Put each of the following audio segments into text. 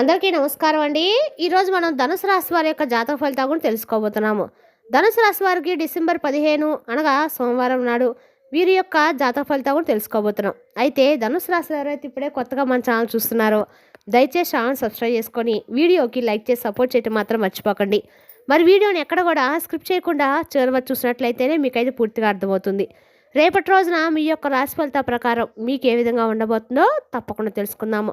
అందరికీ నమస్కారం అండి. ఈరోజు మనం ధనుసు రాశి వారి యొక్క జాతక ఫలితాలు కూడా తెలుసుకోబోతున్నాము. ధనుసు రాశి వారికి డిసెంబర్ పదిహేను అనగా సోమవారం నాడు వీరి యొక్క జాతక ఫలితాలు కూడా తెలుసుకోబోతున్నాం. అయితే ధనుసు రాశి వారు అయితే ఇప్పుడే కొత్తగా మన ఛానల్ చూస్తున్నారో దయచేసి ఛానల్ సబ్స్క్రైబ్ చేసుకొని వీడియోకి లైక్ చేసి సపోర్ట్ చేయడం మాత్రం మర్చిపోకండి. మరి వీడియోని ఎక్కడ కూడా స్క్రిప్ట్ చేయకుండా చివరి వరకు చూసినట్లయితేనే మీకైతే పూర్తిగా అర్థమవుతుంది. రేపటి రోజున మీ యొక్క రాశి ఫలితాల ప్రకారం మీకు ఏ విధంగా ఉండబోతుందో తప్పకుండా తెలుసుకుందాము.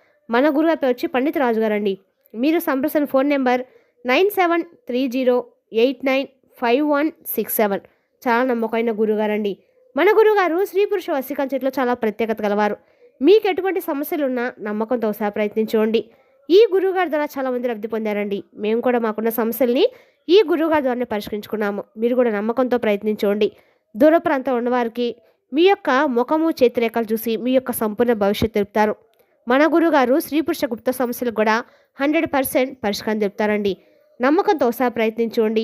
మన గురుగారిపై వచ్చి పండిత్ రాజు గారండి మీరు సంప్రసన phone number nine seven three zero eight nine five one six seven. చాలా నమ్మకమైన గురుగారండి మన గురుగారు స్త్రీ పురుష వశీకరణ చెట్లో చాలా ప్రత్యేకత గలవారు. మీకు ఎటువంటి సమస్యలు ఉన్నా నమ్మకంతో ఒకసారి ప్రయత్నించుకోండి ఈ గురువుగారి ద్వారా చాలా మంది లబ్ధి పొందారండి. మేము కూడా మాకున్న సమస్యల్ని ఈ గురువుగారి ద్వారానే పరిష్కరించుకున్నాము. మీరు కూడా నమ్మకంతో ప్రయత్నించుకోండి దూర ప్రాంతం ఉన్నవారికి మీ యొక్క ముఖము చేతిరేఖలు చూసి మీ యొక్క సంపూర్ణ భవిష్యత్తు తెలుపుతారు. మన గురుగారు స్త్రీ పురుష గుప్త సమస్యలకు కూడా హండ్రెడ్ పర్సెంట్ పరిష్కారం చెప్తారండి. నమ్మకంతో ఒకసారి ప్రయత్నించుకోండి.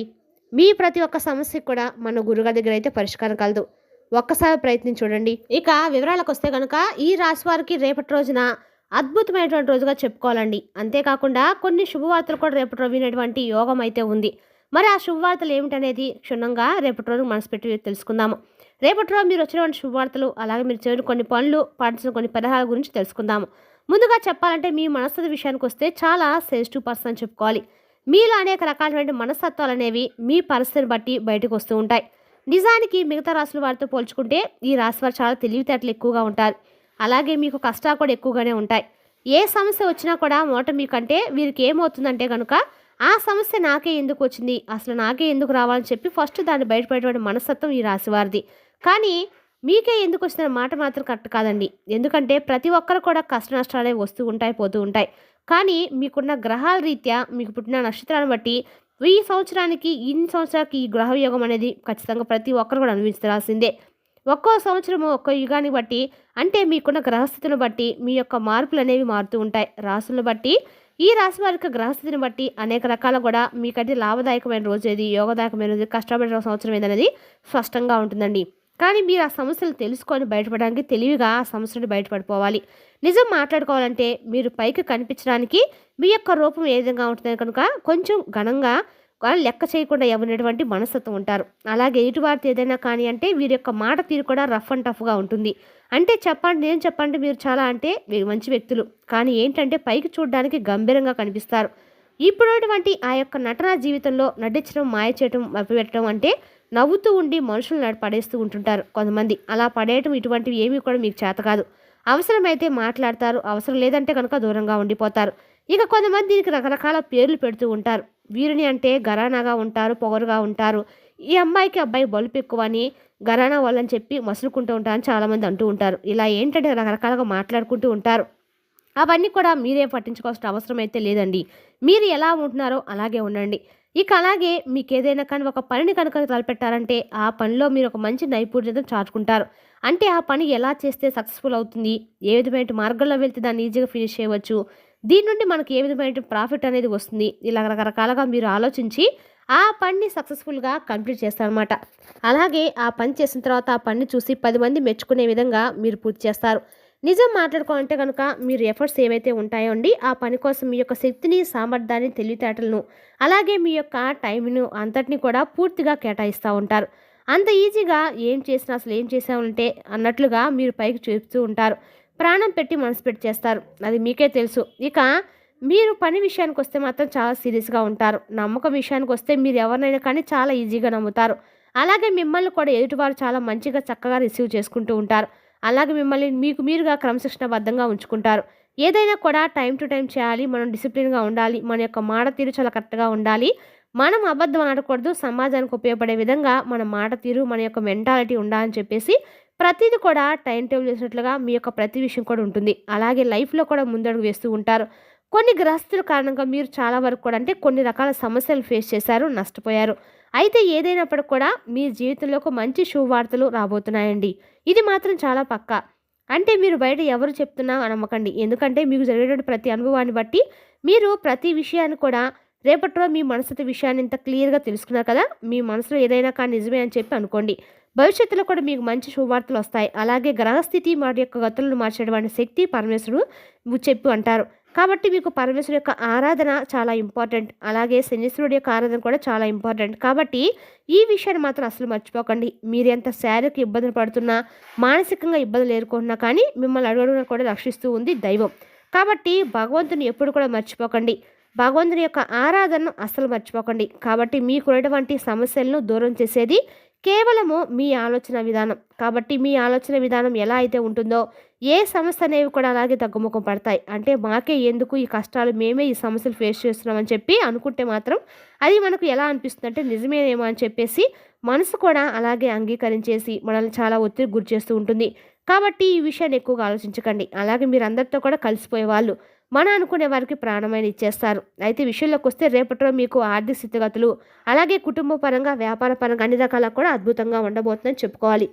మీ ప్రతి ఒక్క సమస్యకు కూడా మన గురుగారి దగ్గర అయితే పరిష్కారం కలదు. ఒక్కసారి ప్రయత్నించి చూడండి ఇక వివరాలకు వస్తే కనుక ఈ రాశి వారికి రేపటి రోజున అద్భుతమైనటువంటి రోజుగా చెప్పుకోవాలండి. అంతేకాకుండా కొన్ని శుభవార్తలు కూడా రేపటి రోజు వినేటువంటి యోగం అయితే ఉంది. మరి ఆ శుభవార్తలు ఏమిటనేది క్షుణ్ణంగా రేపటి రోజు మనసు పెట్టి తెలుసుకుందాము. రేపటి రోజు మీరు వచ్చినటువంటి శుభవార్తలు అలాగే మీరు చేయని కొన్ని పనులు పాటించిన కొన్ని పరిహారాల గురించి తెలుసుకుందాము. ముందుగా చెప్పాలంటే మీ మనస్తత్వ విషయానికి వస్తే చాలా సెన్సిటివ్ పర్సన్ అని చెప్పుకోవాలి. మీలో అనేక రకాలైన మనస్తత్వాలు అనేవి మీ పరిస్థితిని బట్టి బయటకు వస్తూ ఉంటాయి. నిజానికి మిగతా రాశుల వారితో పోల్చుకుంటే ఈ రాశి వారు చాలా తెలివితేటలు ఎక్కువగా ఉంటారు. అలాగే మీకు కష్టాలు కూడా ఎక్కువగానే ఉంటాయి. ఏ సమస్య వచ్చినా కూడా మొదట మీకంటే వీరికి ఏమవుతుందంటే కనుక ఆ సమస్య నాకే ఎందుకు వచ్చింది? అసలు నాకే ఎందుకు రావాలని చెప్పి ఫస్ట్ దాన్ని బయటపడేటువంటి మనస్తత్వం ఈ రాశివారిది కానీ మీకే ఎందుకు వచ్చిన మాట మాత్రం కరెక్ట్ కాదండి. ఎందుకంటే ప్రతి ఒక్కరు కూడా కష్ట నష్టాలే వస్తూ ఉంటాయి పోతూ ఉంటాయి. కానీ మీకున్న గ్రహాల రీత్యా మీకు పుట్టిన నక్షత్రాన్ని బట్టి ఈ సంవత్సరానికి ఇన్ని సంవత్సరాలకి ఈ గ్రహ యోగం అనేది ఖచ్చితంగా ప్రతి ఒక్కరు కూడా అనుభవించాల్సిందే ఒక్కో సంవత్సరము ఒక్కో యుగాన్ని బట్టి అంటే మీకున్న గ్రహస్థితిని బట్టి మీ యొక్క మార్పులు అనేవి మారుతూ ఉంటాయి. రాసులను బట్టి ఈ రాశి వారి యొక్క గ్రహస్థితిని బట్టి అనేక రకాల కూడా మీకైతే లాభదాయకమైన రోజు ఏది? యోగదాయకమైన రోజు కష్టపడిన సంవత్సరం ఏదనేది స్పష్టంగా ఉంటుందండి. కానీ మీరు ఆ సమస్యలు తెలుసుకొని బయటపడడానికి తెలివిగా ఆ సమస్యను బయటపడిపోవాలి. నిజం మాట్లాడుకోవాలంటే మీరు పైకి కనిపించడానికి మీ యొక్క రూపం ఏ విధంగా ఉంటుంది కనుక కొంచెం ఘనంగా వాళ్ళు లెక్క చేయకుండా ఎవరినటువంటి మనస్తత్వం ఉంటారు. అలాగే ఎదుటివారితో ఏదైనా కానీ అంటే వీరి యొక్క మాట తీరు కూడా రఫ్ అండ్ టఫ్గా ఉంటుంది. అంటే చెప్పండి నేను చెప్పండి మీరు చాలా అంటే మంచి వ్యక్తులు. కానీ ఏంటంటే పైకి చూడడానికి గంభీరంగా కనిపిస్తారు. ఇప్పుడున్నటువంటి ఆ యొక్క నటన జీవితంలో నటించడం మాయ చేయటం మభ్యపెట్టడం అంటే నవ్వుతూ ఉండి మనుషులు నడు పడేస్తూ ఉంటుంటారు కొంతమంది. అలా పడేయటం ఇటువంటివి ఏమీ కూడా మీకు చేత కాదు. అవసరమైతే మాట్లాడతారు అవసరం లేదంటే కనుక దూరంగా ఉండిపోతారు. ఇక కొంతమంది దీనికి రకరకాల పేర్లు పెడుతూ ఉంటారు. వీరిని అంటే గరానాగా ఉంటారు పొగరుగా ఉంటారు. ఈ అమ్మాయికి అబ్బాయి బలుపు ఎక్కువ అని గరానా వాళ్ళని చెప్పి మసులుకుంటూ ఉంటారని చాలామంది అంటూ ఉంటారు. ఇలా ఏంటంటే రకరకాలుగా మాట్లాడుకుంటూ ఉంటారు. అవన్నీ కూడా మీరే పట్టించుకోవాల్సిన అవసరం అయితే లేదండి. మీరు ఎలా ఉంటున్నారో అలాగే ఉండండి. ఇక అలాగే మీకు ఏదైనా కానీ ఒక పనిని కనుక తలపెట్టారంటే ఆ పనిలో మీరు ఒక మంచి నైపుణ్యత చాటుకుంటారు. అంటే ఆ పని ఎలా చేస్తే సక్సెస్ఫుల్ అవుతుంది? ఏ విధమైన మార్గంలో వెళ్తే దాన్ని ఈజీగా ఫినిష్ చేయవచ్చు? దీని నుండి మనకి ఏ విధమైన ప్రాఫిట్ అనేది వస్తుంది? ఇలా రకరకాలుగా మీరు ఆలోచించి ఆ పనిని సక్సెస్ఫుల్గా కంప్లీట్ చేస్తారనమాట అలాగే ఆ పని చేసిన తర్వాత ఆ పనిని చూసి పది మంది మెచ్చుకునే విధంగా మీరు పూర్తి చేస్తారు. నిజం మాట్లాడుకోవాలంటే కనుక మీరు ఎఫర్ట్స్ ఏవైతే ఉంటాయో అండి ఆ పని కోసం మీ యొక్క శక్తిని సామర్థ్యాన్ని తెలివితేటలను అలాగే మీ యొక్క టైంను అంతటిని కూడా పూర్తిగా కేటాయిస్తూ ఉంటారు. అంత ఈజీగా ఏం చేసినా అసలు ఏం చేసామంటే అన్నట్లుగా మీరు పైకి చూపుతూ ఉంటారు. ప్రాణం పెట్టి మనసు పెట్టి చేస్తారు. అది మీకే తెలుసు. ఇక మీరు పని విషయానికి వస్తే మాత్రం చాలా సీరియస్గా ఉంటారు. నమ్మకం విషయానికి వస్తే మీరు ఎవరినైనా కానీ చాలా ఈజీగా నమ్ముతారు. అలాగే మిమ్మల్ని కూడా ఎదుటివారు చాలా మంచిగా చక్కగా రిసీవ్ చేసుకుంటూ ఉంటారు. అలాగే మిమ్మల్ని మీకు మీరుగా క్రమశిక్షణబద్ధంగా ఉంచుకుంటారు. ఏదైనా కూడా టైం టు టైం చేయాలి మనం డిసిప్లిన్గా ఉండాలి మన యొక్క మాట తీరు చాలా కరెక్ట్గా ఉండాలి. మనం అబద్ధం ఆడకూడదు సమాజానికి ఉపయోగపడే విధంగా మన మాట తీరు మన యొక్క మెంటాలిటీ ఉండాలని చెప్పేసి ప్రతిదీ కూడా టైం టేబుల్ చేసినట్లుగా మీ యొక్క ప్రతి విషయం కూడా ఉంటుంది. అలాగే లైఫ్లో కూడా ముందడుగు వేస్తూ ఉంటారు. కొన్ని గ్రస్తుల కారణంగా మీరు చాలా వరకు కూడా అంటే కొన్ని రకాల సమస్యలు ఫేస్ చేశారు నష్టపోయారు. అయితే ఏదైనప్పటికి కూడా మీ జీవితంలోకి మంచి శుభవార్తలు రాబోతున్నాయండి. ఇది మాత్రం చాలా పక్కా. అంటే మీరు బయట ఎవరు చెప్తున్నా నమ్మకండి. ఎందుకంటే మీకు జరిగేటువంటి ప్రతి అనుభవాన్ని బట్టి మీరు ప్రతి విషయాన్ని కూడా రేపట్లో మీ మనసుతో విషయాన్ని ఇంత క్లియర్గా తెలుసుకున్నారు కదా మీ మనసులో ఏదైనా కానీ నిజమే అని చెప్పి అనుకోండి. భవిష్యత్తులో కూడా మీకు మంచి శుభవార్తలు వస్తాయి. అలాగే గ్రహస్థితి వాటి యొక్క గతులను మార్చేటువంటి శక్తి పరమేశ్వరుడు చెప్పి అంటారు కాబట్టి మీకు పరమేశ్వరు యొక్క ఆరాధన చాలా ఇంపార్టెంట్. అలాగే శనీశ్వరుడు యొక్క ఆరాధన కూడా చాలా ఇంపార్టెంట్. కాబట్టి ఈ విషయాన్ని మాత్రం అసలు మర్చిపోకండి. మీరు ఎంత శారీరక ఇబ్బందులు పడుతున్నా మానసికంగా ఇబ్బందులు ఎదుర్కొంటున్నా కానీ మిమ్మల్ని అడుగుడుగా కూడా రక్షిస్తూ ఉంది దైవం. కాబట్టి భగవంతుని ఎప్పుడు కూడా మర్చిపోకండి. భగవంతుని యొక్క ఆరాధనను అస్సలు మర్చిపోకండి. కాబట్టి మీకున్నటువంటి సమస్యలను దూరం చేసేది కేవలము మీ ఆలోచన విధానం. కాబట్టి మీ ఆలోచన విధానం ఎలా అయితే ఉంటుందో ఏ సమస్య అనేవి కూడా అలాగే తగ్గుముఖం పడతాయి. అంటే మాకే ఎందుకు ఈ కష్టాలు? మేమే ఈ సమస్యలు ఫేస్ చేస్తున్నామని చెప్పి అనుకుంటే మాత్రం అది మనకు ఎలా అనిపిస్తుంది అంటే నిజమేనేమో అని చెప్పేసి మనసు కూడా అలాగే అంగీకరించేసి మనల్ని చాలా ఒత్తిడి గురి చేస్తూ ఉంటుంది. కాబట్టి ఈ విషయాన్ని ఎక్కువగా ఆలోచించకండి. అలాగే మీరు అందరితో కూడా కలిసిపోయే వాళ్ళు మన అనుకునే వారికి ప్రాణమైన ఇచ్చేస్తారు. అయితే విషయంలోకి వస్తే రేపటిలో మీకు ఆర్థిక స్థితిగతులు అలాగే కుటుంబ పరంగా వ్యాపార పరంగా అన్ని రకాల కూడా అద్భుతంగా ఉండబోతుందని చెప్పుకోవాలి.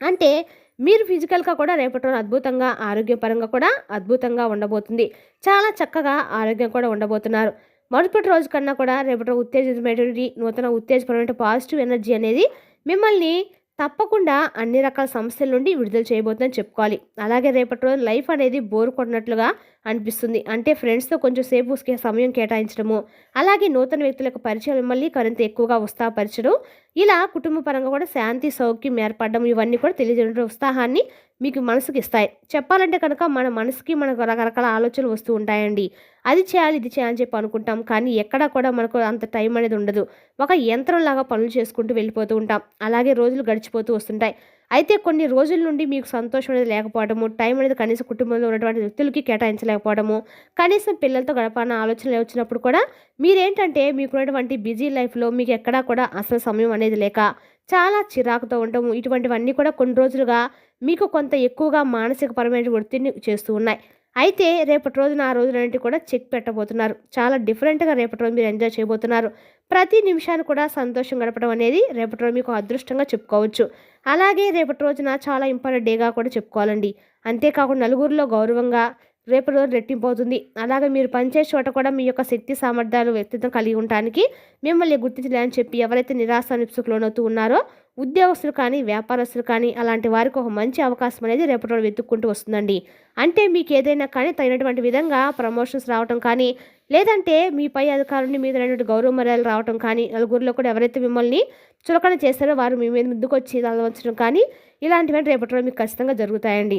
అంటే మీరు ఫిజికల్గా కూడా రేపటి రోజు అద్భుతంగా ఆరోగ్యపరంగా కూడా అద్భుతంగా ఉండబోతుంది. చాలా చక్కగా ఆరోగ్యం కూడా ఉండబోతున్నారు. మరుసటి రోజు కన్నా కూడా రేపటి ఉత్తేజితమైనటువంటి నూతన ఉత్తేజపరమైన పాజిటివ్ ఎనర్జీ అనేది మిమ్మల్ని తప్పకుండా అన్ని రకాల సమస్యల నుండి విడుదల చేయబోతుందని చెప్పుకోవాలి. అలాగే రేపటి రోజు లైఫ్ అనేది బోర్ కొట్టినట్లుగా అనిపిస్తుంది. అంటే ఫ్రెండ్స్తో కొంచెం సేపు సమయం కేటాయించడము అలాగే నూతన వ్యక్తులకు పరిచయం మిమ్మల్ని మరింత ఎక్కువగా ఉత్సాహపరచడం ఇలా కుటుంబ పరంగా కూడా శాంతి సౌఖ్యం ఏర్పడడం ఇవన్నీ కూడా తెలియజేయడం ఉత్సాహాన్ని మీకు మనసుకి ఇస్తాయి. చెప్పాలంటే కనుక మన మనసుకి మనకు రకరకాల ఆలోచనలు వస్తూ ఉంటాయండి. అది చేయాలి ఇది చేయాలని చెప్పి అనుకుంటాం. కానీ ఎక్కడా కూడా మనకు అంత టైం అనేది ఉండదు. ఒక యంత్రంలాగా పనులు చేసుకుంటూ వెళ్ళిపోతూ ఉంటాం. అలాగే రోజులు గడిచిపోతూ వస్తుంటాయి. అయితే కొన్ని రోజుల నుండి మీకు సంతోషం అనేది లేకపోవడము టైం అనేది కనీసం కుటుంబంలో ఉన్నటువంటి వ్యక్తులకి కేటాయించలేకపోవడము కనీసం పిల్లలతో గడపాలన్న ఆలోచనలు వచ్చినప్పుడు కూడా మీరేంటంటే మీకున్నటువంటి బిజీ లైఫ్లో మీకు ఎక్కడా కూడా అసలు సమయం అనేది లేక చాలా చిరాకుతో ఉండటము ఇటువంటివన్నీ కూడా కొన్ని రోజులుగా మీకు కొంత ఎక్కువగా మానసిక పరమైన ఒత్తిడిని చేస్తూ ఉన్నాయి. అయితే రేపటి రోజున ఆ రోజులన్నింటి కూడా చెక్ పెట్టబోతున్నారు. చాలా డిఫరెంట్గా రేపటి రోజు మీరు ఎంజాయ్ చేయబోతున్నారు. ప్రతి నిమిషాన్ని కూడా సంతోషం గడపడం అనేది రేపటి రోజు మీకు అదృష్టంగా చెప్పుకోవచ్చు. అలాగే రేపటి రోజున చాలా ఇంపార్టెంట్ డేగా కూడా చెప్పుకోవాలండి. అంతేకాకుండా నలుగురిలో గౌరవంగా రేపు రోజు రెట్టింపోతుంది అలాగే మీరు పనిచేసే చోట కూడా మీ యొక్క శక్తి సామర్థ్యాలు వ్యక్తిత్వం కలిగి ఉండటానికి మిమ్మల్ని గుర్తించలేదని చెప్పి ఎవరైతే నిరాశ నిప్సుకు లోనవుతూ ఉన్నారో ఉద్యోగస్తులు కానీ వ్యాపారస్తులు కానీ అలాంటి వారికి ఒక మంచి అవకాశం అనేది రేపటి రోజు వెతుక్కుంటూ వస్తుందండి. అంటే మీకు ఏదైనా కానీ తగినటువంటి విధంగా ప్రమోషన్స్ రావటం కానీ లేదంటే మీ పై అధికారుని మీద గౌరవ మర్యాదలు రావటం కానీ నలుగురిలో కూడా ఎవరైతే మిమ్మల్ని చులకన చేస్తారో వారు మీ మీద ముందుకు వచ్చి తలవంచడం కానీ ఇలాంటివన్నీ రేపటి రోజు మీకు ఖచ్చితంగా జరుగుతాయండి.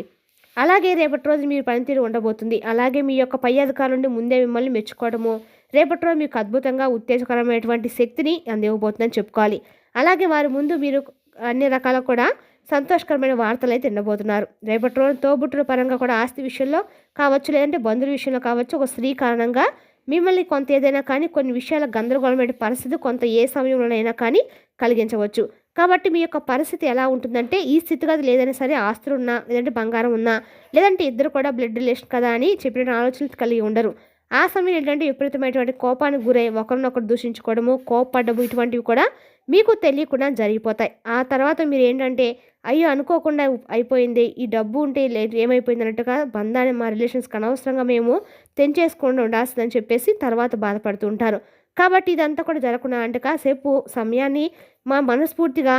అలాగే రేపటి రోజు మీరు పనితీరు ఉండబోతుంది. అలాగే మీ యొక్క పై అధికారుల నుండి ముందే మిమ్మల్ని మెచ్చుకోవడము రేపటి రోజు మీకు అద్భుతంగా ఉత్తేజకరమైనటువంటి శక్తిని అందివ్వబోతుందని చెప్పుకోవాలి. అలాగే వారి ముందు మీరు అన్ని రకాల కూడా సంతోషకరమైన వార్తలు అయితే తినబోతున్నారు రేపటి రోజు తోబుట్టుల పరంగా కూడా ఆస్తి విషయంలో కావచ్చు లేదంటే బంధువుల విషయంలో కావచ్చు ఒక స్త్రీ కారణంగా మిమ్మల్ని కొంత ఏదైనా కానీ కొన్ని విషయాల గందరగోళమైన పరిస్థితి కొంత ఏ సమయంలోనైనా కానీ కలిగించవచ్చు. కాబట్టి మీ యొక్క పరిస్థితి ఎలా ఉంటుందంటే ఈ స్థితిగతి లేదైనా సరే ఆస్తులు ఉన్నా లేదంటే బంగారం ఉన్నా లేదంటే ఇద్దరు కూడా బ్లడ్ రిలేషన్ కదా అని చెప్పిన ఆలోచనలు కలిగి ఉండరు. ఆ సమయం ఏంటంటే విపరీతమైనటువంటి కోపానికి గురై ఒకరినొకరు దూషించుకోవడము కోపడ్డము ఇటువంటివి కూడా మీకు తెలియకుండా జరిగిపోతాయి. ఆ తర్వాత మీరు ఏంటంటే అయ్యో అనుకోకుండా అయిపోయింది ఈ డబ్బు ఉంటే ఏమైపోయింది అన్నట్టుగా బంధాన్ని మా రిలేషన్స్కి అనవసరంగా మేము తెంచేసుకోకుండా ఉండాల్సిందని చెప్పేసి తర్వాత బాధపడుతూ ఉంటారు. కాబట్టి ఇదంతా కూడా జరగకుండా అంటే కాసేపు సమయాన్ని మా మనస్ఫూర్తిగా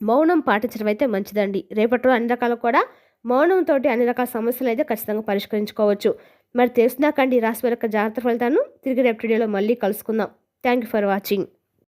మౌనం పాటించడం అయితే మంచిదండి. రేపటి అన్ని రకాలు కూడా మౌనంతో అన్ని రకాల సమస్యలు అయితే ఖచ్చితంగా పరిష్కరించుకోవచ్చు. మరి తెలుసునాకండి రాశి యొక్క జాగ్రత్త ఫలితాలను తిరిగి రేపు వీడియోలో మళ్ళీ కలుసుకుందాం. Thank you for watching